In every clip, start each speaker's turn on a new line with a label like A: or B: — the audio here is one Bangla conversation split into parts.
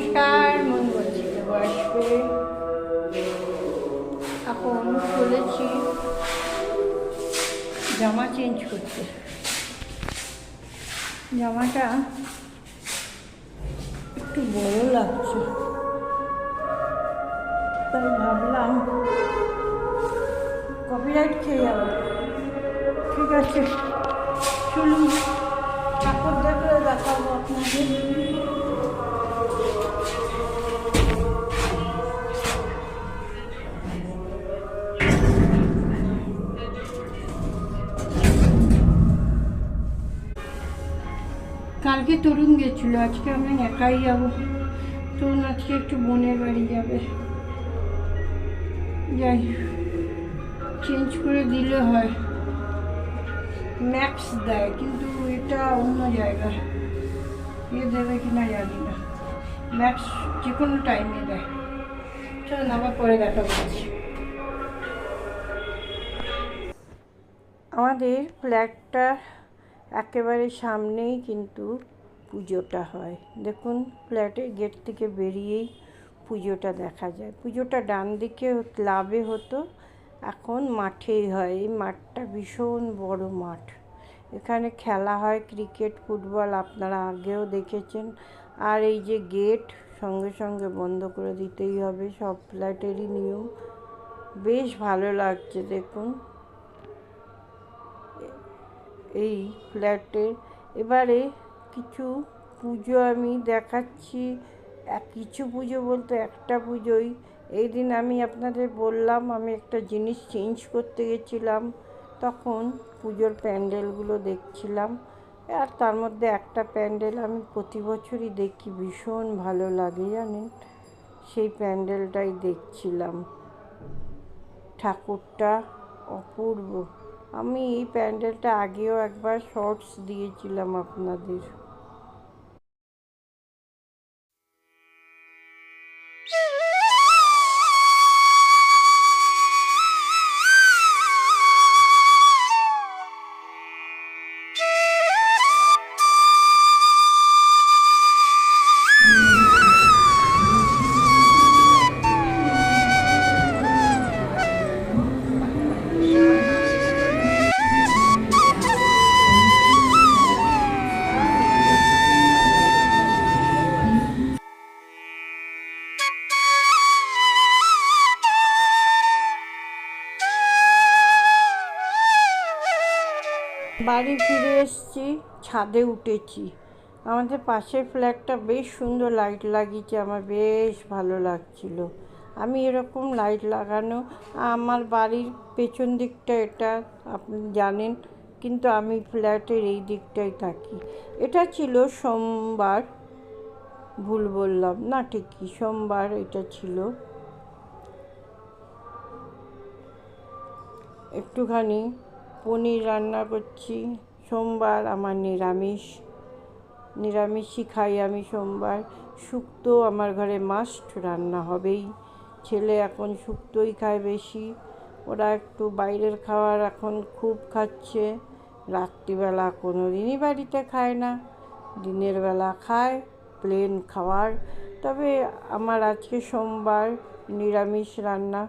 A: নমস্কার, মন বলছি দেবো আসবে এখন চলেছি জামা চেঞ্জ করতে। জামাটা একটু বড় লাগছে। তাই ভাবলাম কপিরাইট খেয়ে যাব। ঠিক আছে, চলুন। ঠাকুর দেখলে দেখাবো আপনাদের। কালকে তরুণ গেছিল, আজকে আমি একাই যাব। তরুণ আজকে একটু বোনের বাড়ি যাবে। যাই চেঞ্জ করে দিলে হয়। ম্যাক্স দেয়, কিন্তু এটা অন্য জায়গা। এ দেবে কিনা জানি না। ম্যাক্স যে কোনো টাইমে দেয়। চল আবার পরে দেখা করছি। আমাদের ফ্ল্যাটটা একেবারে সামনেই কিন্তু পুজোটা হয়। দেখুন, ফ্ল্যাটের গেট থেকে বেরিয়েই পুজোটা দেখা যায়। পুজোটা ডান দিকে ক্লাবে হতো, এখন মাঠেই হয়। এই মাঠটা ভীষণ বড় মাঠ। এখানে খেলা হয়, ক্রিকেট, ফুটবল আপনারা আগেও দেখেছেন। আর এই যে গেট, সঙ্গে সঙ্গে বন্ধ করে দিতেই হবে, সব ফ্ল্যাটেরই নিয়ম। বেশ ভালো লাগছে, দেখুন। এই ফ্ল্যাটে এবারে কিছু পুজো আমি দেখাচ্ছি। কিছু পুজো বলতে একটা পুজোই। এই দিন আমি আপনাদের বললাম, আমি একটা জিনিস চেঞ্জ করতে গেছিলাম। তখন পুজোর প্যান্ডেলগুলো দেখছিলাম। আর তার মধ্যে একটা প্যান্ডেল আমি প্রতি বছরই দেখি, ভীষণ ভালো লাগে জানেন। সেই প্যান্ডেলটাই দেখছিলাম। ঠাকুরটা অপূর্ব। আমি এই প্যান্ডেলটা আগেও একবার শর্টস দিয়েছিলাম আপনাদের। বাড়ি ফিরে এসেছি, ছাদে উঠেছি। আমাদের পাশের ফ্ল্যাটটা বেশ সুন্দর লাইট লাগিয়েছে, আমার বেশ ভালো লাগছিল। আমি এরকম লাইট লাগানো, আমার বাড়ির পেছন দিকটা এটা, আপনি জানেন, কিন্তু আমি ফ্ল্যাটের এই দিকটাই থাকি। এটা ছিল সোমবার, ভুল বললাম, না ঠিকই সোমবার এটা ছিল। একটুখানি পনির রান্না করছি। সোমবার আমার নিরামিষ। নিরামিষই খাই আমি সোমবার। শুক্তো আমার ঘরে মাস্ট রান্না হবেই। ছেলে এখন শুক্তোই খায় বেশি। ওরা একটু বাইরের খাবার এখন খুব খাচ্ছে। রাত্রিবেলা কোনো দিনই বাড়িতে খায় না। দিনের বেলা খায় প্লেন খাবার তবে আমার আজকে সোমবার নিরামিষ রান্না।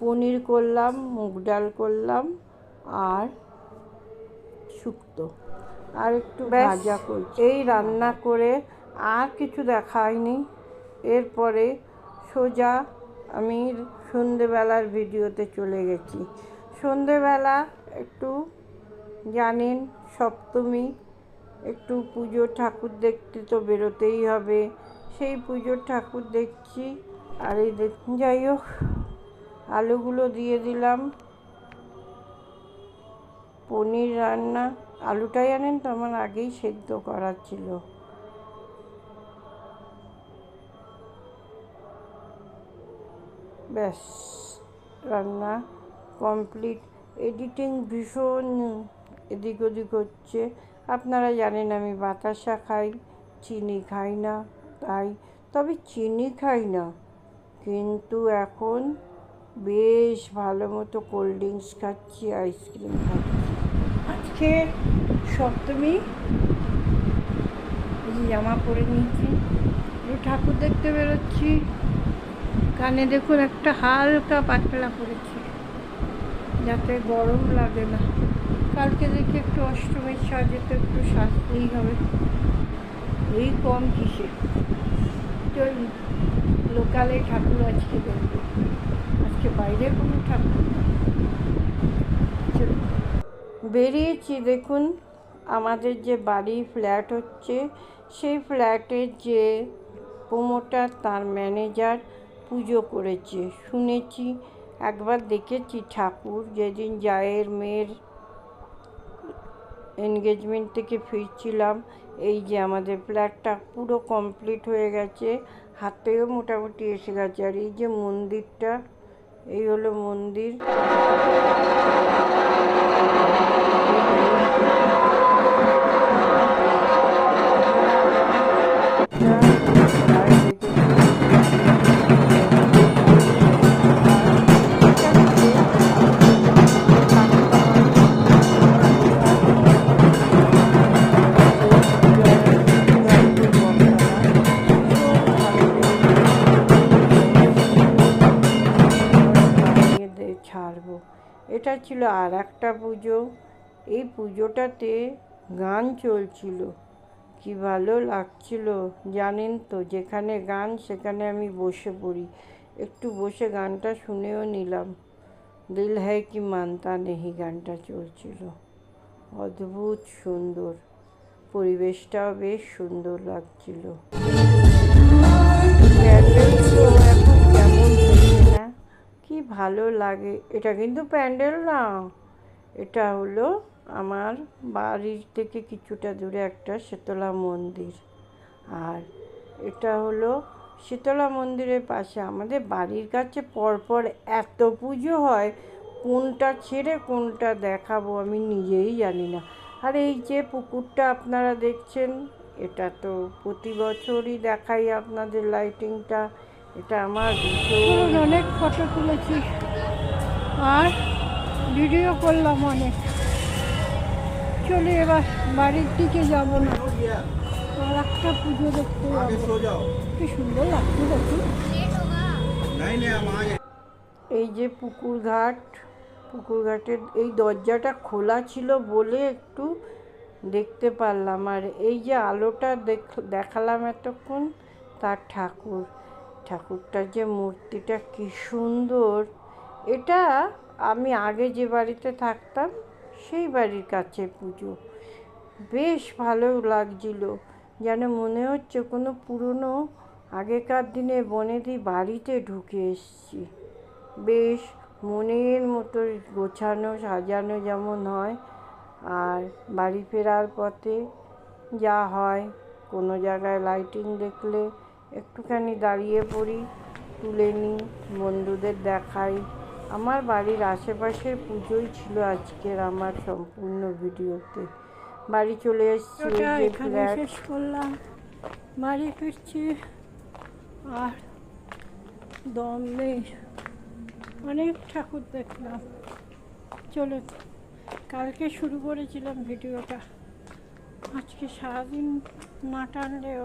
A: পনির করলাম, মুগ ডাল করলাম। আর শুক্তো। আর একটু ভাজা করছি। এই রান্না করে আর কিছু দেখায়নি। এরপরে সোজা আমি সন্ধেবেলার ভিডিওতে চলে গেছি। সন্ধেবেলা একটু জানেন সপ্তমী একটু পুজো ঠাকুর দেখতে তো বেরোতেই হবে। সেই পুজোর ঠাকুর দেখছি। আর এই দেখুন যাই হোক আলুগুলো দিয়ে দিলাম। পনির রান্না, আলুটাই আনেন তো, আমার আগেই সেদ্ধ করা ছিল। ব্যাস, রান্না কমপ্লিট। এডিটিং ভীষণ এদিক ওদিক হচ্ছে। আপনারা জানেন আমি বাতাসা খাই, চিনি খাই না, তাই। তবে চিনি খাই না, কিন্তু এখন বেশ ভালো মতো কোল্ড ড্রিঙ্কস খাচ্ছি, আইসক্রিম খাচ্ছি। আজকে সপ্তমী, এই জামা পরে নিয়েছি। ঠাকুর দেখতে বেরোচ্ছি। কানে দেখুন একটা হালকা পাতলা করেছি যাতে গরম লাগে না। কালকে দেখি একটু অষ্টমীর সাজে তো একটু সাজতেই হবে। এই কম কিসে? চলুন লোকালে ঠাকুর আজকে দেখব। আজকে বাইরে কোনো ঠাকুর বেরিয়েছি, দেখুন, আমাদের যে বাড়ি ফ্ল্যাট হচ্ছে, সেই ফ্ল্যাটের যে প্রোমোটার, তার ম্যানেজার পুজো করেছে। শুনেছি, একবার দেখেছি ঠাকুর যেদিন জায়ের মেয়ের এনগেজমেন্ট থেকে ফিরছিলাম, এই যে আমাদের ফ্ল্যাটটা পুরো কমপ্লিট হয়ে গেছে, হাতেও মোটামুটি এসে গেছে। আর এই যে মন্দিরটা, এই হলো মন্দির। ছিল আর একটা পুজো। এই পুজোটাতে গান চলছিল। কি ভালো লাগছিল জানেন তো? যেখানে গান, সেখানে আমি বসে পড়ি। একটু বসে গানটা শুনেও নিলাম। দিল হ্যায় কি মানতা নেহি গানটা চলছিল। অদ্ভুত সুন্দর। পরিবেশটাও বেশ সুন্দর লাগছিল। ভালো লাগে। এটা কিন্তু প্যান্ডেল না। এটা হলো আমার বাড়ির থেকে কিছুটা দূরে একটা শীতলা মন্দির। আর এটা হলো শীতলা মন্দিরের পাশে। আমাদের বাড়ির কাছে পরপর এত পুজো হয়, কোনটা ছেড়ে কোনটা দেখাবো আমি নিজেই জানি না। আর এই যে পুকুরটা আপনারা দেখছেন, এটা তো প্রতি বছরই দেখাই আপনাদের লাইটিংটা এটা আমার ভীষণ অনেক ফটো তুলেছি। আর ভিডিও করলাম অনেক। চলে এবার বাড়ির দিকে যাব না। আর একটা পুজো দেখতে যাব। কি সুন্দর লাগছে দেখুন এই যে পুকুর ঘাট। পুকুর ঘাটের এই দরজাটা খোলা ছিল বলে একটু দেখতে পারলাম। আর এই যে আলোটা দেখ দেখালাম এতক্ষণ তার ঠাকুর। ঠাকুরটার যে মূর্তিটা কি সুন্দর। এটা আমি আগে যে বাড়িতে থাকতাম, সেই বাড়ির কাছে পুজো। বেশ ভালো লাগছিল। যেন মনে হচ্ছে কোনো পুরনো, আগেকার দিনে বনেদি বাড়িতে ঢুকে এসছি। বেশ মনের মতো গোছানো, সাজানো যেমন হয়, আর বাড়ি ফেরার পথে যা হয়, কোনো জায়গায় লাইটিং দেখলে একটুখানি দাঁড়িয়ে পড়ি তুলে নিই বন্ধুদের দেখাই। আমার বাড়ির আশেপাশের পুজোই ছিল আজকের আমার সম্পূর্ণ ভিডিওতে। বাড়ি চলে এসেছি যে শেষ করলাম। বাড়ি ফিরছি আর দম নেই অনেক ঠাকুর দেখলাম। চলো কালকে শুরু করেছিলাম ভিডিওটা। আজকে সারাদিন না টানলেও